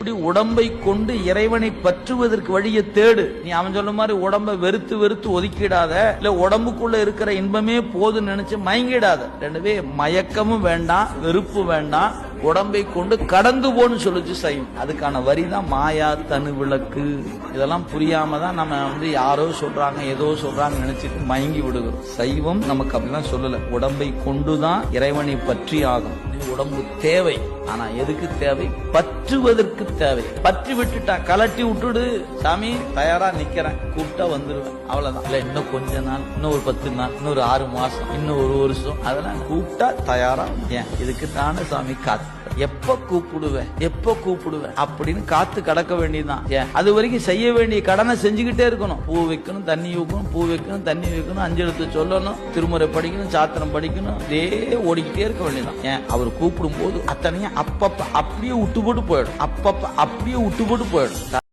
இப்படி உடம்பை கொண்டு இறைவனை பற்றுவதற்கு வழியை தேடு. நீ அவன் சொன்ன மாதிரி உடம்பை வெறுத்து வெறுத்து ஒதுக்கிடாத. இல்ல உடம்புக்குள்ள இருக்கிற இன்பமே போதும் நினைச்சு மயங்கிடாத. ரெண்டுவே மயக்கமும் வேண்டாம் வெறுப்பு வேண்டாம். உடம்பை கொண்டு கடந்து போன்னு சொல்லுச்சு சைவம் அதுக்கான வரி தான் மாயா தனு விளக்கு. இதெல்லாம் புரியாம தான் நம்ம வந்து யாரோ சொல்றாங்க ஏதோ சொல்றாங்க நினைச்சிட்டு மயங்கி விடுகிறோம். சைவம் நமக்கு அப்படிலாம் சொல்லல. உடம்பை கொண்டுதான் இறைவனை பற்றி ஆகும். உடம்பு தேவை. ஆனா எதுக்கு தேவை? பற்றுவதற்கு தேவை. பற்றி விட்டுட்டா கலட்டி விட்டுடு. சாமி தயாரா நிக்கிறேன். கூப்பிட்டா வந்துருவேன். அவ்வளவுதான். இல்ல இன்னும் கொஞ்ச நாள் இன்னும் ஒரு பத்து நாள் இன்னும் ஒரு ஆறு மாசம் இன்னும் ஒரு வருஷம். அதெல்லாம் கூப்பிட்டா தயாரா? ஏன்? இதுக்கு தானே சாமி காத்து எப்ப கூப்பிடுவேன் எப்ப கூப்பிடுவேன் அப்படின்னு காத்து கடக்க வேண்டியதுதான். அது வரைக்கும் செய்ய வேண்டிய கடனை செஞ்சுக்கிட்டே இருக்கணும். பூ வைக்கணும் தண்ணி வைக்கணும் பூ வைக்கணும் தண்ணி வைக்கணும் அஞ்செழுத்து சொல்லணும் திருமுறை படிக்கணும் சாத்திரம் படிக்கணும் இதே ஓடிக்கிட்டே இருக்க வேண்டியதுதான். ஏன் அவர் கூப்பிடும் போது அத்தனையும் அப்பப்ப அப்படியே விட்டு போட்டு போயிடும். அப்பப்ப அப்படியே விட்டு போட்டு போயிடும்.